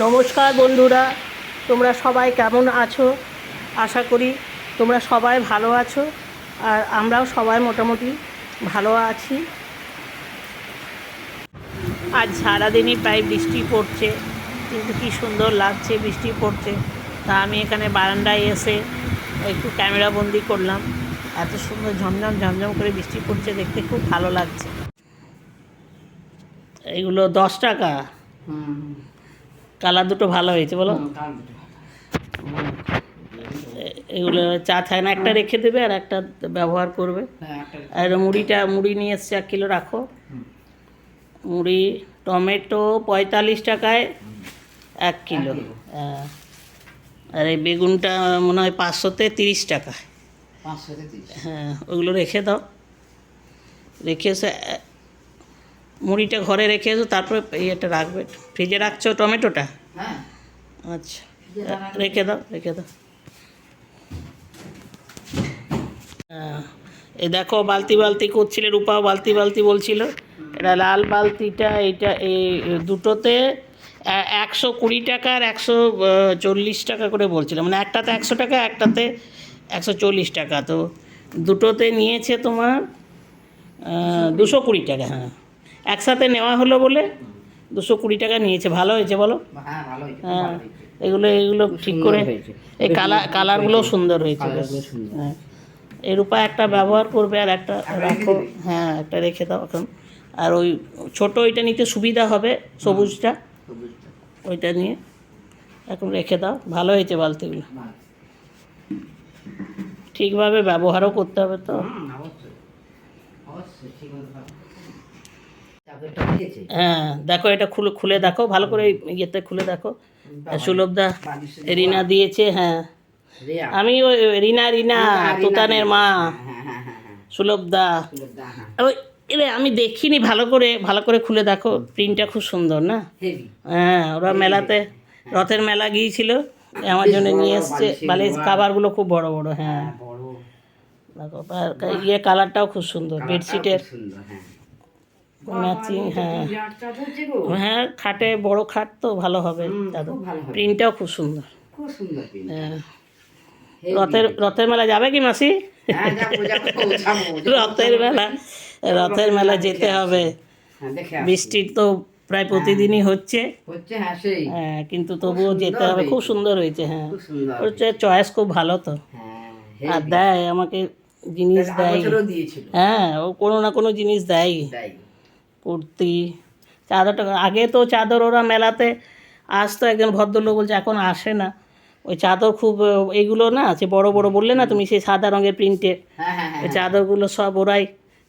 নমস্কার বন্ধুরা, তোমরা সবাই কেমন আছো? আশা করি তোমরা সবাই ভালো আছো, আর আমরাও সবাই মোটামুটি ভালো আছি। আজ সারাদিনই প্রায় বৃষ্টি পড়ছে, কিন্তু কি সুন্দর লাগছে বৃষ্টি পড়ছে। তা আমি এখানে বারান্দায় এসে একটু ক্যামেরা বন্দি করলাম। এত সুন্দর ঝমঝম ঝমঝম করে বৃষ্টি পড়ছে, দেখতে খুব ভালো লাগছে। এগুলো দশ টাকা। কালার দুটো ভালো হয়েছে বলো। এগুলো চা ছানা একটা রেখে দেবে আর একটা ব্যবহার করবে। আর মুড়িটা মুড়ি নিয়ে এসছে এক কিলো রাখো। মুড়ি টমেটো পঁয়তাল্লিশ টাকায় এক কিলো। হ্যাঁ। আর এই বেগুনটা মনে হয় পাঁচশোতে তিরিশ টাকা হ্যাঁ ওগুলো রেখে দাও। রেখে মুড়িটা ঘরে রেখে এসো তারপরে ইয়েটা রাখবে। ফ্রিজে রাখছো টমেটোটা? আচ্ছা। রেখে দাও রেখে দাও। হ্যাঁ, এই দেখো বালতি বালতি করছিলে রূপা বালতি বালতি বলছিল। এটা লাল বালতিটা এইটা এই দুটোতে একশো কুড়ি টাকা আর একশো চল্লিশ টাকা করে বলছিল। মানে একটাতে একশো টাকা একটাতে একশো চল্লিশ টাকা। তো দুটোতে নিয়েছে তোমার দুশো কুড়ি টাকা হ্যাঁ। একসাথে নেওয়া হলো বলে দুশো কুড়ি টাকা নিয়েছে। ভালো হয়েছে বলো? হ্যাঁ এগুলো এগুলো ঠিক করে এই কালার কালারগুলো সুন্দর হয়েছে হ্যাঁ। এর উপায় একটা ব্যবহার করবে আর একটা রাখো হ্যাঁ একটা রেখে দাও এখন। আর ওই ছোট ওইটা নিতে সুবিধা হবে সবুজটা। ওইটা নিয়ে এখন রেখে দাও। ভালো হয়েছে বালতিগুলো। ঠিকভাবে ব্যবহারও করতে হবে তো। হ্যাঁ দেখো এটা খুলে খুলে দেখো ভালো করে ইয়েতে খুলে দেখো। সুলভদা রিনা দিয়েছে হ্যাঁ। আমি ওই রিনা রিনা তুতানের মা। সুলভদা। ওই এরে আমি দেখিনি ভালো করে ভালো করে খুলে দেখো। প্রিন্টটা খুব সুন্দর না? হ্যাঁ ওরা মেলাতে রথের মেলা গিয়েছিল আমার জন্য নিয়ে এসছে। বালিশ কাভারগুলো খুব বড় বড় হ্যাঁ। দেখো ইয়ে কালারটাও খুব সুন্দর বেডশিটের। ম্যাচিং হ্যাঁ। হ্যাঁ খাটে বড় খাট তো ভালো হবে দাদু প্রিন্টটাও খুব সুন্দর। খুব সুন্দর হ্যাঁ। রথের রথের মেলা যাবে কি মাসি? হ্যাঁ। রথের মেলা রথের মেলা যেতে হবে। হ্যাঁ। বৃষ্টির তো প্রায় প্রতিদিনই হচ্ছে। হচ্ছে হ্যাঁ হ্যাঁ কিন্তু তবুও যেতে হবে। খুব সুন্দর হয়েছে হ্যাঁ। ওর চয়েস খুব ভালো তো। হ্যাঁ আর দেয় আমাকে জিনিস দেয় হ্যাঁ ও কোনো না কোনো জিনিস দেয় কুর্তি চাদরটা আগে তো চাদর ওরা মেলাতে আসতো একজন ভদ্রলোক বলছে এখন আসে না। ওই চাদর খুব এগুলো না আছে বড় বড় বললে না তুমি সেই সাদা রঙের প্রিন্টের হ্যাঁ হ্যাঁ হ্যাঁ ওই চাদরগুলো সব ওরাই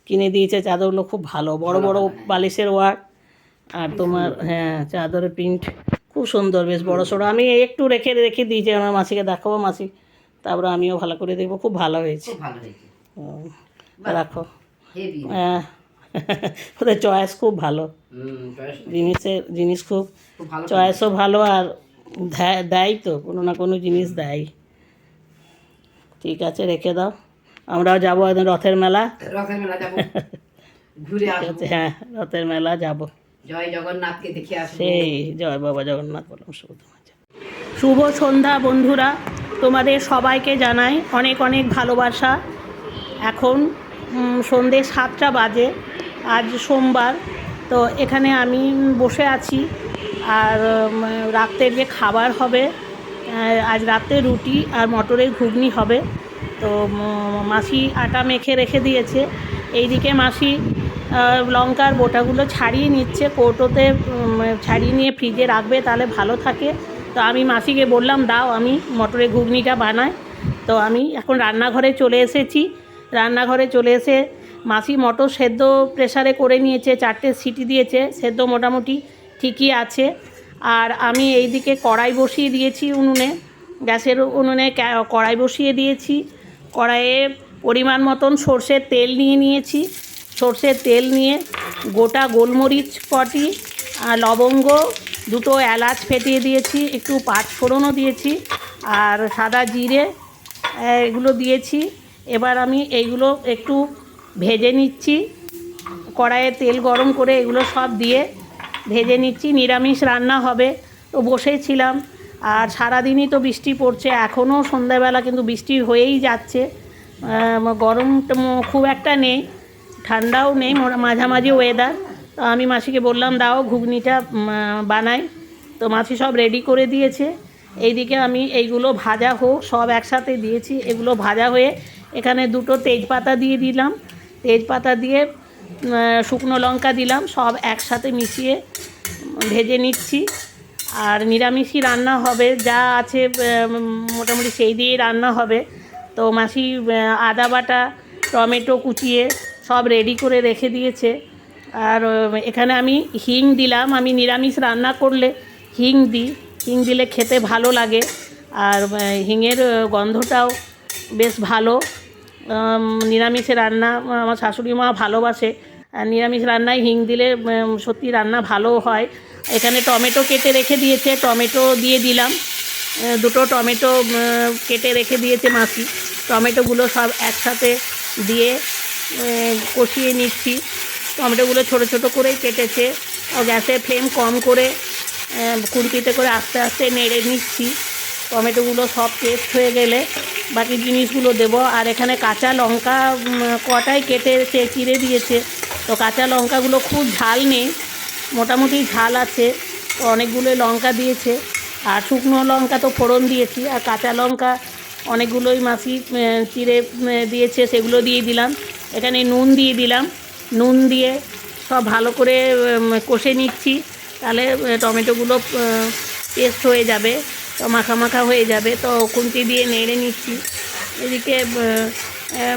কিনে দিয়েছে। চাদরগুলো খুব ভালো বড় বড় বালিশের ওয়ার্ক। আর তোমার হ্যাঁ চাদরের প্রিন্ট খুব সুন্দর বেশ বড় সড়ো। আমি একটু রেখে রেখে দিয়েছি আমার মাসিকে দেখাবো মাসি। তারপরে আমিও ভালো করে দেখব খুব ভালো হয়েছে। খুব ভালো হয়েছে। রাখো। হ্যাঁ। ওদের চয়েস খুব ভালো। জিনিসের জিনিস খুব চয়েসও ভালো আর দেয়- তো কোনো না কোনো জিনিস দেয়। ঠিক আছে রেখে দাও। আমরাও যাব একদিন রথের মেলা। রথের মেলা যাব। ঘুরে আসব। হ্যাঁ রথের মেলা যাব। জয় জগন্নাথকে দেখে আসব। সেই জয় বাবা জগন্নাথ বললাম শুভ শুভ সন্ধ্যা বন্ধুরা তোমাদের সবাইকে জানাই অনেক অনেক ভালোবাসা। এখন উম, সন্ধে সাতটা বাজে। আজ সোমবার তো এখানে আমি বসে আছি। আর উম, রাত্রের যে খাবার হবে আজ রাতে রুটি আর মটরের ঘুগনি হবে। তো মাসি আটা মেখে রেখে দিয়েছে। এইদিকে মাসি লঙ্কার বোটাগুলো ছাড়িয়ে নিচ্ছে। কৌটোতে ছাড়িয়ে নিয়ে ফ্রিজে রাখবে তাহলে ভালো থাকে। তো আমি মাসিকে বললাম দাও আমি মটরের ঘুগনিটা বানাই। তো আমি এখন রান্নাঘরে চলে এসেছি। রান্নাঘরে চলে এসে মাসি মটর সেদ্ধ প্রেসারে করে নিয়েছে, চারটে সিটি দিয়েছে, সেদ্ধ মোটামুটি ঠিকই আছে। আর আমি এই দিকে কড়াই বসিয়ে দিয়েছি উনুনে, গ্যাসের উনুনে কড়াই বসিয়ে দিয়েছি। কড়াইয়ে পরিমাণ মতন সর্ষের তেল নিয়ে নিয়েছি। সর্ষের তেল নিয়ে গোটা গোলমরিচ কটি লবঙ্গ, দুটো এলাচ ফেটিয়ে দিয়েছি, একটু পাঁচ ফোড়নও দিয়েছি, আর সাদা জিরে এগুলো দিয়েছি। এবার আমি এইগুলো একটু ভেজে নিচ্ছি। কড়াইয়ে তেল গরম করে এগুলো সব দিয়ে ভেজে নিচ্ছি। নিরামিষ রান্না হবে। তো বসেছিলাম। আর সারাদিনই তো বৃষ্টি পড়ছে। এখনও সন্ধ্যাবেলা কিন্তু বৃষ্টি হয়েই যাচ্ছে। গরম খুব একটা নেই। ঠান্ডাও নেই। মাঝামাঝি ওয়েদার তো আমি মাসিকে বললাম, দাও ঘুগনিটা বানাই। তো মাসি সব রেডি করে দিয়েছে। এইদিকে আমি এইগুলো ভাজা হোক, সব একসাথে দিয়েছি। এগুলো ভাজা হয়ে এখানে দুটো তেজপাতা দিয়ে দিলাম। তেজপাতা দিয়ে শুকনো লঙ্কা দিলাম, সব একসাথে মিশিয়ে ভেজে নিচ্ছি। আর নিরামিষই রান্না হবে, যা আছে মোটামুটি সেই দিয়েই রান্না হবে। তো মাসি আদা বাটা, টমেটো কুচিয়ে সব রেডি করে রেখে দিয়েছে। আর এখানে আমি হিং দিলাম। আমি নিরামিষ রান্না করলে হিং দিই। হিং দিলে খেতে ভালো লাগে। আর হিঙের গন্ধটাও বেশ ভালো। নিরামিষে রান্না আমার শাশুড়ি মা ভালোবাসে। নিরামিষ রান্নায় হিং দিলে সত্যি রান্না ভালো হয়। এখানে টমেটো কেটে রেখে দিয়েছে, টমেটো দিয়ে দিলাম। দুটো টমেটো কেটে রেখে দিয়েছে মাসি। টমেটোগুলো সব একসাথে দিয়ে কষিয়ে নিচ্ছি। টমেটোগুলো ছোট ছোট করেই কেটেছে। গ্যাসের ফ্লেম কম করে খুন্তিতে করে আস্তে আস্তে নেড়ে নিচ্ছি। টমেটোগুলো সব পেস্ট হয়ে গেলে বাকি জিনিসগুলো দেবো। আর এখানে কাঁচা লঙ্কা কটাই কেটে সে চিড়ে দিয়েছে। তো কাঁচা লঙ্কাগুলো খুব ঝাল নেই, মোটামুটি ঝাল আছে। তো অনেকগুলো লঙ্কা দিয়েছে। আর শুকনো লঙ্কা তো ফোড়ন দিয়েছি। আর কাঁচা লঙ্কা অনেকগুলোই মাসি চিড়ে দিয়েছে, সেগুলো দিয়ে দিলাম। এখানে নুন দিয়ে দিলাম। নুন দিয়ে সব ভালো করে কষে নিচ্ছি। তাহলে টমেটোগুলো পেস্ট হয়ে যাবে। তো মাখা মাখা হয়ে যাবে। তো খুন্তি দিয়ে নেড়ে নিচ্ছি। এদিকে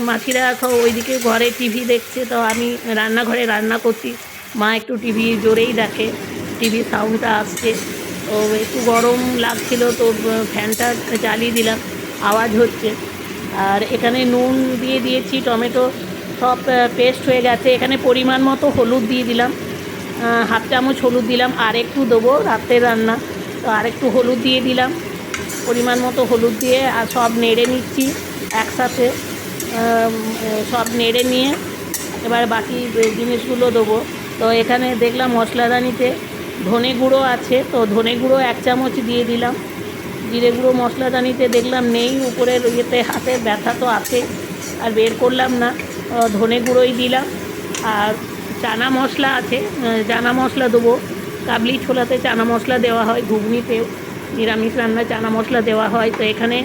মাসিরা সব ওইদিকে ঘরে টিভি দেখছে। তো আমি রান্নাঘরে রান্না করছি। মা একটু টিভি জোরেই দেখে। টিভি সাউন্ডটা আসছে। তো একটু গরম লাগছিল। তো ফ্যানটা চালিয়ে দিলাম। আওয়াজ হচ্ছে। আর এখানে নুন দিয়ে দিয়েছি, টমেটো। সব পেস্ট হয়ে গেছে। এখানে পরিমাণ মতো হলুদ দিয়ে দিলাম। হাফ চামচ হলুদ দিলাম। আর একটু দেবো রাত্রের রান্না। তো আর একটু হলুদ দিয়ে দিলাম। পরিমাণ মতো হলুদ দিয়ে আর সব নেড়ে নিচ্ছি একসাথে। সব নেড়ে নিয়ে এবার বাকি জিনিসগুলো দেবো। তো এখানে দেখলাম মশলাদানিতে ধনে গুঁড়ো আছে। তো ধনে গুঁড়ো এক চামচ দিয়ে দিলাম। জিরে গুঁড়ো মশলাদানিতে দেখলাম নেই। উপরের ইয়েতে হাতের ব্যথা তো আছে আর বের করলাম না। ধনে গুঁড়োই দিলাম। আর চানা মশলা আছে। চানা মশলা দেবো। কাবলি ছোলাতে চানা মশলা দেওয়া হয়, ঘুগনিতেও নিরামিষ রান্নায় চানা মশলা দেওয়া হয়। তো এখানে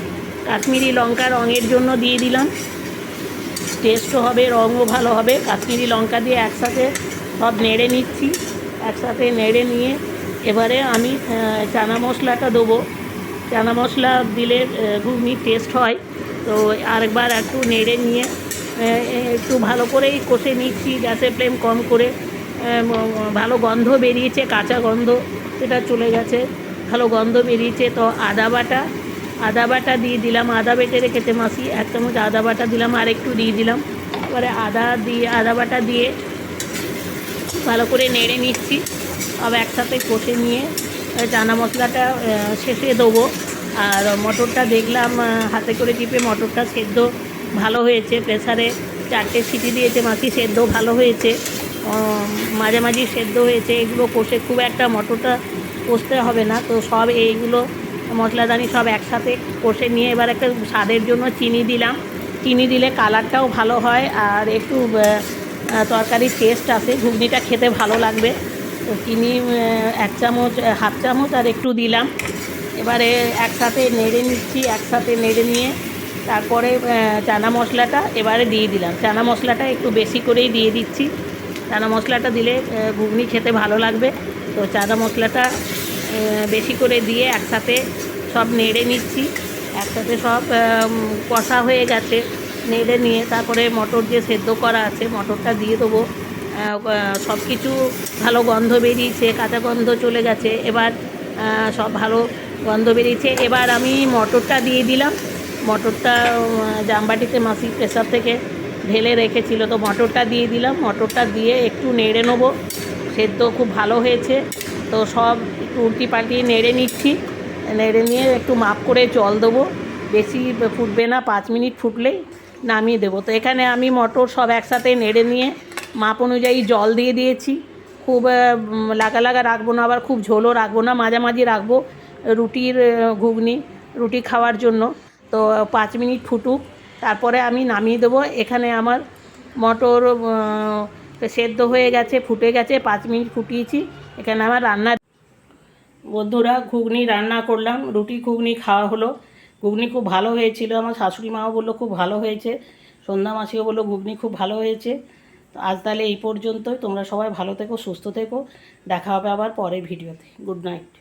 কাশ্মীরি লঙ্কা রঙের জন্য দিয়ে দিলাম। টেস্টও হবে, রঙও ভালো হবে। কাশ্মীরি লঙ্কা দিয়ে একসাথে সব নেড়ে নিচ্ছি। একসাথে নেড়ে নিয়ে এবারে আমি চানা মশলাটা দেবো। চানা মশলা দিলে ঘুগনির টেস্ট হয়। তো আরেকবার একটু নেড়ে নিয়ে একটু ভালো করেই কষে নিচ্ছি, গ্যাসের ফ্লেম কম করে। ভালো গন্ধ বেরিয়েছে, কাঁচা গন্ধ সেটা চলে গেছে। ভালো গন্ধ বেরিয়েছে, তো আদা বাটা আদা বাটা দিয়ে দিলাম, আদা বেটে রেখেছে মাসি, এক চামচ আদা বাটা দিলাম, আর একটু দিয়ে দিলাম। এবারে আদা দিয়ে, আদা বাটা দিয়ে ভালো করে নেড়ে নিচ্ছি আবার একসাথে কষে নিয়ে চানা মশলাটা শেষে দেবো। আর মটরটা দেখলাম হাতে করে টিপে মটরটা সেদ্ধ ভালো হয়েছে, প্রেসারে চারটে সিটি দিয়েছে মাছি সেদ্ধ ভালো হয়েছে। মাঝামাঝি সেদ্ধ হয়েছে, এগুলো কষে খুব একটা মটরটা কষতে হবে না। তো সব এইগুলো মশলাদানি সব একসাথে কষে নিয়ে এবার একটা স্বাদের জন্য চিনি দিলাম। চিনি দিলে কালারটাও ভালো হয় আর একটু তরকারির টেস্ট আসে ঘুগনিটা খেতে ভালো লাগবে। তো চিনি এক চামচ হাফ চামচ আর একটু দিলাম। এবারে একসাথে নেড়ে নিচ্ছি, একসাথে নেড়ে নিয়ে তারপরে চানা মশলাটা এবারে দিয়ে দিলাম। চানা মশলাটা একটু বেশি করেই দিয়ে দিচ্ছি। চানা মশলাটা দিলে ঘুগনি খেতে ভালো লাগবে। তো চানা মশলাটা বেশি করে দিয়ে একসাথে সব নেড়ে নিচ্ছি। একসাথে সব কষা হয়ে গেছে। নেড়ে নিয়ে তারপরে মটর যে সেদ্ধ করা আছে, মটরটা দিয়ে দেবো। সব কিছু ভালো গন্ধ বেরিয়েছে, কাঁচা গন্ধ চলে গেছে। এবার সব ভালো গন্ধ বেরিয়েছে। এবার আমি মটরটা দিয়ে দিলাম। মটরটা জামবাটিতে মাসি প্রেসার থেকে ঢেলে রেখেছিল, তো মটরটা দিয়ে দিলাম। মটরটা দিয়ে একটু নেড়ে নেব। সেদ্ধ খুব ভালো হয়েছে। তো সব একটু উল্টি পাল্টিয়ে নেড়ে নিচ্ছি। নেড়ে নিয়ে একটু মাপ করে জল দেবো। বেশি ফুটবে না, পাঁচ মিনিট ফুটলেই নামিয়ে দেবো। তো এখানে আমি মটর সব একসাথে নেড়ে নিয়ে মাপ অনুযায়ী জল দিয়ে দিয়েছি। খুব লাগা লাগা রাখব না, আবার খুব ঝোলও রাখব না, মাঝামাঝি রাখব রুটির ঘুগনি, রুটি খাওয়ার জন্য। তো পাঁচ মিনিট ফুটুক। তারপরে আমি নামিয়ে দেবো। এখানে আমার মটর সেদ্ধ হয়ে গেছে, ফুটে গেছে, পাঁচ মিনিট ফুটিয়েছি। এখানে আমার রান্না বন্ধুরা, ঘুগনি রান্না করলাম, রুটি ঘুগনি খাওয়া হলো। ঘুগনি খুব ভালো হয়েছিল, আমার শাশুড়ি মাও বলল খুব ভালো হয়েছে, সন্ধ্যা মাসিও বলল ঘুগনি খুব ভালো হয়েছে। তো আজ তাহলে এই পর্যন্তই, তোমরা সবাই ভালো থেকো, সুস্থ থেকো, দেখা হবে আবার পরের ভিডিওতে। Good night.